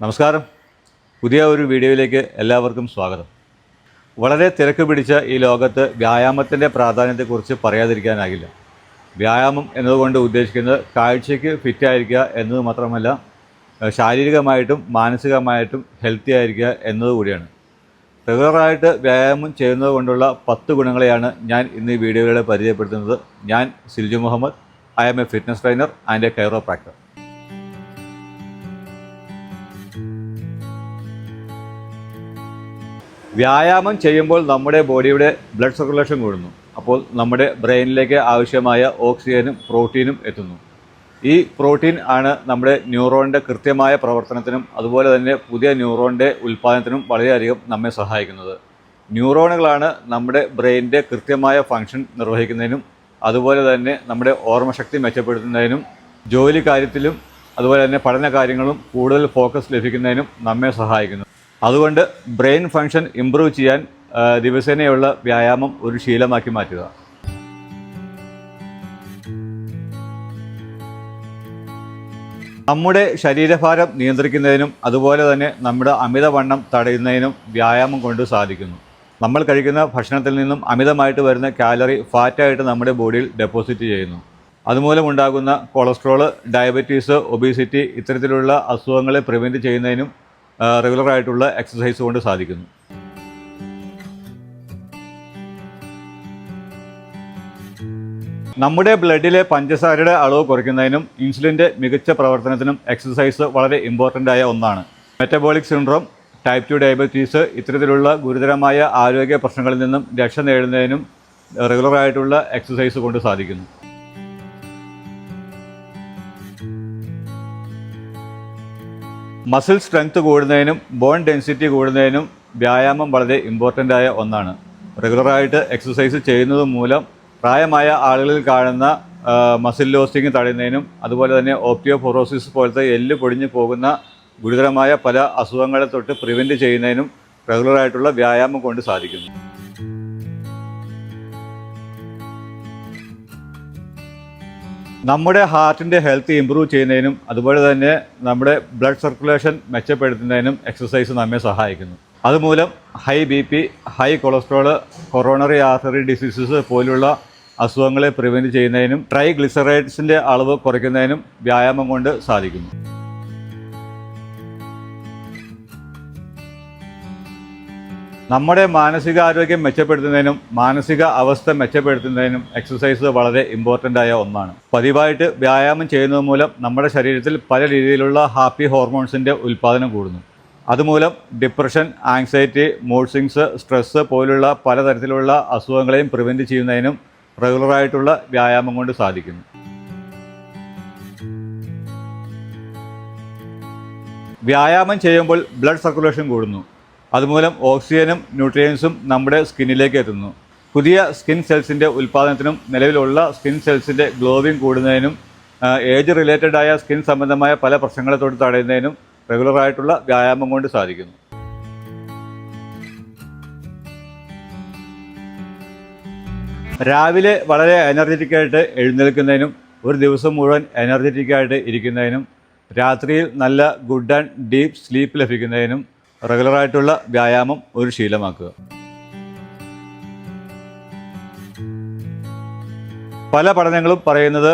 നമസ്കാരം. പുതിയ ഒരു വീഡിയോയിലേക്ക് എല്ലാവർക്കും സ്വാഗതം. വളരെ തിരക്ക് പിടിച്ച ഈ ലോകത്ത് വ്യായാമത്തിന്റെ പ്രാധാന്യത്തെക്കുറിച്ച് പറയാതിരിക്കാനാകില്ല. വ്യായാമം എന്നതുകൊണ്ട് ഉദ്ദേശിക്കുന്നത് കാഴ്ചയ്ക്ക് ഫിറ്റായിരിക്കുക എന്നത് മാത്രമല്ല ശാരീരികമായിട്ടും മാനസികമായിട്ടും ഹെൽത്തി ആയിരിക്കുക എന്നതുകൂടിയാണ് റെഗുലറായിട്ട് വ്യായാമം ചെയ്യുന്നത് കൊണ്ടുള്ള പത്ത് ഗുണങ്ങളെയാണ് ഞാൻ ഇന്ന് ഈ വീഡിയോയിലൂടെ പരിചയപ്പെടുത്തുന്നത്. ഞാൻ Silju Muhammad I M A fitness trainer and a chiropractor വ്യായാമം ചെയ്യുമ്പോൾ നമ്മുടെ ബോഡിയുടെ ബ്ലഡ് സർക്കുലേഷൻ കൂടുന്നു. അപ്പോൾ നമ്മുടെ ബ്രെയിനിലേക്ക് ആവശ്യമായ ഓക്സിജനും പ്രോട്ടീനും എത്തുന്നു. ഈ പ്രോട്ടീൻ ആണ് നമ്മുടെ ന്യൂറോണിന്റെ കൃത്യമായ പ്രവർത്തനത്തിനും അതുപോലെ തന്നെ പുതിയ ന്യൂറോണിന്റെ ഉൽപ്പാദനത്തിനും വളരെയധികം നമ്മെ സഹായിക്കുന്നത്. ന്യൂറോണുകളാണ് നമ്മുടെ ബ്രെയിനിന്റെ കൃത്യമായ ഫങ്ഷൻ നിർവഹിക്കുന്നതിനും അതുപോലെ തന്നെ നമ്മുടെ ഓർമ്മശക്തി മെച്ചപ്പെടുത്തുന്നതിനും ജോലി കാര്യത്തിലും അതുപോലെ തന്നെ പഠന കാര്യങ്ങളും കൂടുതൽ ഫോക്കസ് ലഭിക്കുന്നതിനും നമ്മെ സഹായിക്കുന്നു. അതുകൊണ്ട് ബ്രെയിൻ ഫങ്ഷൻ ഇംപ്രൂവ് ചെയ്യാൻ ദിവസേനയുള്ള വ്യായാമം ഒരു ശീലമാക്കി മാറ്റുക. നമ്മുടെ ശരീരഭാരം നിയന്ത്രിക്കുന്നതിനും അതുപോലെ തന്നെ നമ്മുടെ അമിതവണ്ണം തടയുന്നതിനും വ്യായാമം കൊണ്ട് സാധിക്കുന്നു. നമ്മൾ കഴിക്കുന്ന ഭക്ഷണത്തിൽ നിന്നും അമിതമായിട്ട് വരുന്ന കാലറി ഫാറ്റായിട്ട് നമ്മുടെ ബോഡിയിൽ ഡെപ്പോസിറ്റ് ചെയ്യുന്നു. അതുമൂലം ഉണ്ടാകുന്ന കൊളസ്ട്രോൾ ഡയബറ്റീസ് ഒബീസിറ്റി ഇത്തരത്തിലുള്ള അസുഖങ്ങളെ പ്രിവെന്റ് ചെയ്യുന്നതിനും റെഗുലറായിട്ടുള്ള എക്സസൈസ് കൊണ്ട് സാധിക്കുന്നു. നമ്മുടെ ബ്ലഡിലെ പഞ്ചസാരയുടെ അളവ് കുറയ്ക്കുന്നതിനും ഇൻസുലിന്റെ മികച്ച പ്രവർത്തനത്തിനും എക്സസൈസ് വളരെ ഇമ്പോർട്ടന്റ് ആയ ഒന്നാണ്. Metabolic syndrome type two diabetes ഇത്തരത്തിലുള്ള ഗുരുതരമായ ആരോഗ്യ പ്രശ്നങ്ങളിൽ നിന്നും രക്ഷ നേടുന്നതിനും റെഗുലറായിട്ടുള്ള എക്സസൈസ് കൊണ്ട് സാധിക്കുന്നു. മസിൽ സ്ട്രെങ്ത് കൂടുന്നതിനും ബോൺ ഡെൻസിറ്റി കൂടുന്നതിനും വ്യായാമം വളരെ ഇമ്പോർട്ടന്റ് ആയ ഒന്നാണ്. റെഗുലറായിട്ട് എക്സസൈസ് ചെയ്യുന്നത് മൂലം പ്രായമായ ആളുകളിൽ കാണുന്ന മസിൽ ലോസിങ് തടയുന്നതിനും അതുപോലെ തന്നെ ഓപ്റ്റിയോഫോറോസിസ് പോലത്തെ എല്ല് പൊടിഞ്ഞു പോകുന്ന ഗുരുതരമായ പല അസുഖങ്ങളെ തൊട്ട് പ്രിവെന്റ് ചെയ്യുന്നതിനും റെഗുലറായിട്ടുള്ള വ്യായാമം കൊണ്ട് സാധിക്കുന്നു. നമ്മുടെ ഹാർട്ടിന്റെ ഹെൽത്ത് ഇമ്പ്രൂവ് ചെയ്യുന്നതിനും അതുപോലെ തന്നെ നമ്മുടെ ബ്ലഡ് സർക്കുലേഷൻ മെച്ചപ്പെടുത്തുന്നതിനും എക്സസൈസ് നമ്മെ സഹായിക്കുന്നു. അതുമൂലം high B P high cholesterol coronary artery diseases പോലുള്ള അസുഖങ്ങളെ പ്രിവെന്റ് ചെയ്യുന്നതിനും ട്രൈ ഗ്ലിസറൈഡ്സിന്റെ അളവ് കുറയ്ക്കുന്നതിനും വ്യായാമം കൊണ്ട് സാധിക്കുന്നു. നമ്മുടെ മാനസികാരോഗ്യം മെച്ചപ്പെടുത്തുന്നതിനും മാനസിക അവസ്ഥ മെച്ചപ്പെടുത്തുന്നതിനും എക്സസൈസ് വളരെ ഇമ്പോർട്ടന്റ് ആയ ഒന്നാണ്. പതിവായിട്ട് വ്യായാമം ചെയ്യുന്നത് മൂലം നമ്മുടെ ശരീരത്തിൽ പല രീതിയിലുള്ള ഹാപ്പി ഹോർമോൺസിന്റെ ഉൽപ്പാദനം കൂടുന്നു. അതുമൂലം depression anxiety mood swings stress പോലുള്ള പലതരത്തിലുള്ള അസുഖങ്ങളെയും പ്രിവെന്റ് ചെയ്യുന്നതിനും റെഗുലറായിട്ടുള്ള വ്യായാമം കൊണ്ട് സാധിക്കുന്നു. വ്യായാമം ചെയ്യുമ്പോൾ ബ്ലഡ് സർക്കുലേഷൻ കൂടുന്നു. അതുമൂലം ഓക്സിജനും ന്യൂട്രിയൻസും നമ്മുടെ സ്കിന്നിലേക്ക് എത്തുന്നു. പുതിയ സ്കിൻ സെൽസിന്റെ ഉൽപ്പാദനത്തിനും നിലവിലുള്ള സ്കിൻ സെൽസിന്റെ ഗ്ലോവിങ് കൂടുന്നതിനും ഏജ് റിലേറ്റഡ് ആയ സ്കിൻ സംബന്ധമായ പല പ്രശ്നങ്ങളെ തൊട്ട് തടയുന്നതിനും റെഗുലറായിട്ടുള്ള വ്യായാമം കൊണ്ട് സാധിക്കുന്നു. രാവിലെ വളരെ എനർജറ്റിക് ആയിട്ട് എഴുന്നേൽക്കുന്നതിനും ഒരു ദിവസം മുഴുവൻ എനർജറ്റിക് ആയിട്ട് ഇരിക്കുന്നതിനും രാത്രിയിൽ നല്ല ഗുഡ് ആൻഡ് ഡീപ്പ് സ്ലീപ്പ് ലഭിക്കുന്നതിനും റെഗുലറായിട്ടുള്ള വ്യായാമം ഒരു ശീലമാക്കുക. പല പഠനങ്ങളും പറയുന്നത്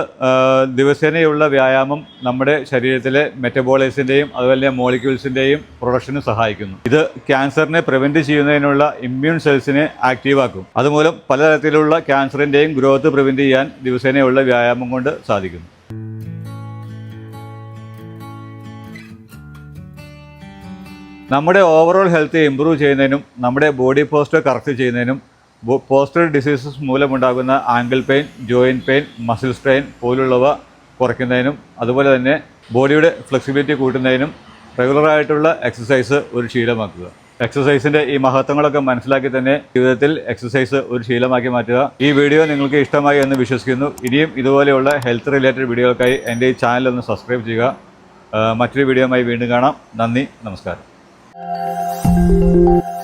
ദിവസേനയുള്ള വ്യായാമം നമ്മുടെ ശരീരത്തിലെ മെറ്റബോളിസിന്റെയും അതുപോലെ മോളിക്യൂൾസിന്റെയും പ്രൊഡക്ഷന് സഹായിക്കുന്നു. ഇത് ക്യാൻസറിനെ പ്രിവെന്റ് ചെയ്യുന്നതിനുള്ള ഇമ്മ്യൂൺ സെൽസിനെ ആക്റ്റീവാക്കും. അതുമൂലം പലതരത്തിലുള്ള ക്യാൻസറിന്റെയും ഗ്രോത്ത് പ്രിവെന്റ് ചെയ്യാൻ ദിവസേനയുള്ള വ്യായാമം കൊണ്ട് സാധിക്കുന്നു. നമ്മുടെ ഓവറോൾ ഹെൽത്ത് ഇമ്പ്രൂവ് ചെയ്യുന്നതിനും നമ്മുടെ ബോഡി പോസ്റ്റർ കറക്റ്റ് ചെയ്യുന്നതിനും പോസ്റ്റർ ഡിസീസസ് മൂലമുണ്ടാകുന്ന ankle pain joint pain muscle strain പോലുള്ളവ കുറയ്ക്കുന്നതിനും അതുപോലെ തന്നെ ബോഡിയുടെ ഫ്ലെക്സിബിലിറ്റി കൂട്ടുന്നതിനും റെഗുലറായിട്ടുള്ള എക്സസൈസ് ഒരു ശീലമാക്കുക. എക്സസൈസിന്റെ ഈ മഹത്വങ്ങളൊക്കെ മനസ്സിലാക്കി തന്നെ ജീവിതത്തിൽ എക്സസൈസ് ഒരു ശീലമാക്കി മാറ്റുക. ഈ വീഡിയോ നിങ്ങൾക്ക് ഇഷ്ടമായി എന്ന് വിശ്വസിക്കുന്നു. ഇനിയും ഇതുപോലെയുള്ള ഹെൽത്ത് റിലേറ്റഡ് വീഡിയോകൾക്കായി എന്റെ ഈ ചാനൽ ഒന്ന് സബ്സ്ക്രൈബ് ചെയ്യുക. മറ്റൊരു വീഡിയോയുമായി വീണ്ടും കാണാം. നന്ദി നമസ്കാരം. Música